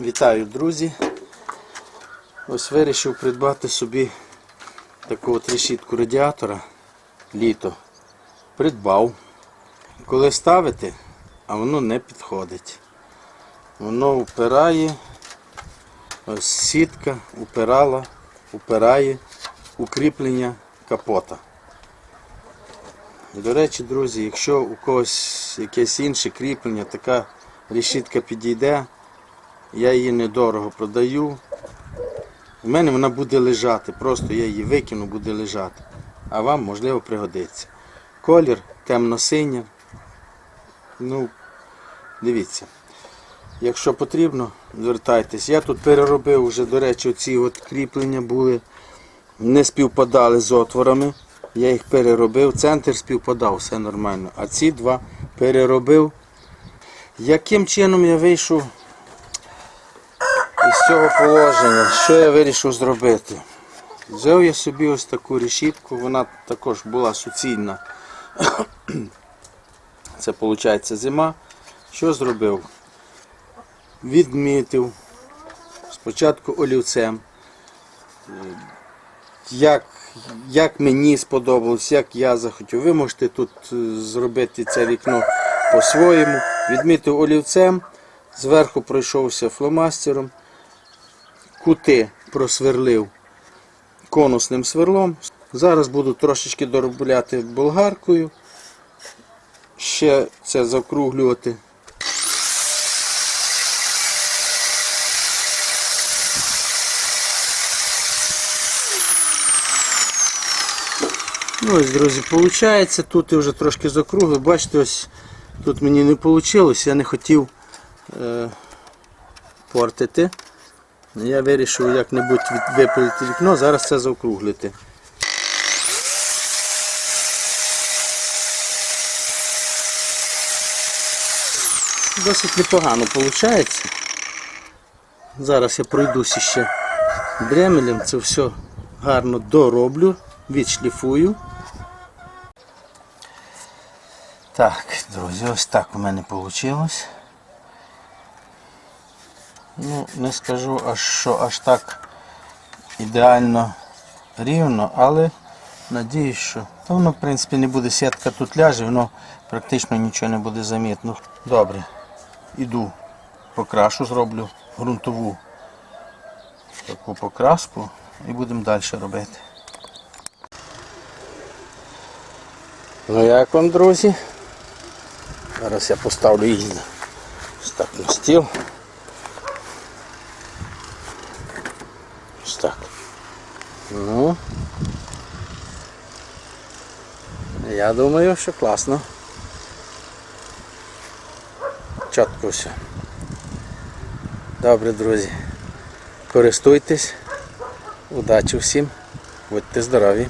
Вітаю, друзі! Ось вирішив придбати собі таку от решітку радіатора літо. Придбав. Коли ставити, а воно не підходить. Воно упирає, ось сітка упирала, упирає укріплення капота. До речі, друзі, якщо у когось якесь інше кріплення, така решітка підійде, я її недорого продаю. У мене вона буде лежати, просто я її викину, буде лежати. А вам, можливо, пригодиться. Колір темно-синя. Ну, дивіться. Якщо потрібно, звертайтесь. Я тут переробив вже, до речі, ці от кріплення були, не співпадали з отворами. Я їх переробив, центр співпадав, все нормально. А ці два переробив. Яким чином я вийшов із цього положення, що я вирішив зробити? Взяв я собі ось таку решітку, вона також була суцільна. Це виходить зима. Що зробив? Відмітив спочатку олівцем. Як, як мені сподобалось, як я захотів. Ви можете тут е, зробити це вікно по-своєму. Відмітив олівцем, зверху пройшовся фломастером, кути просверлив конусним сверлом. Зараз буду трошечки доробляти болгаркою. Ще це закруглювати. Ну ось, друзі, виходить, тут я вже трошки закруглив. Бачите, ось тут мені не вийшло, я не хотів е, портити. Я вирішив як-небудь випилити вікно, зараз це заокруглити. Досить непогано виходить. Зараз я пройдуся ще дремелем, це все гарно дороблю, відшліфую. Так, друзі, ось так у мене вийшло. Ну, не скажу, аж що аж так ідеально рівно, але надіюсь, що Та воно, в принципі, не буде сітка тут ляже, воно практично нічого не буде замітно. Добре, іду покрашу, зроблю ґрунтову таку покраску і будемо далі робити. Ну як вам, друзі? Зараз я поставлю її так на стіл. Ось так. Ну. Я думаю, що класно. Чітко все. Добре, друзі. Користуйтесь. Удачі всім. Будьте здорові.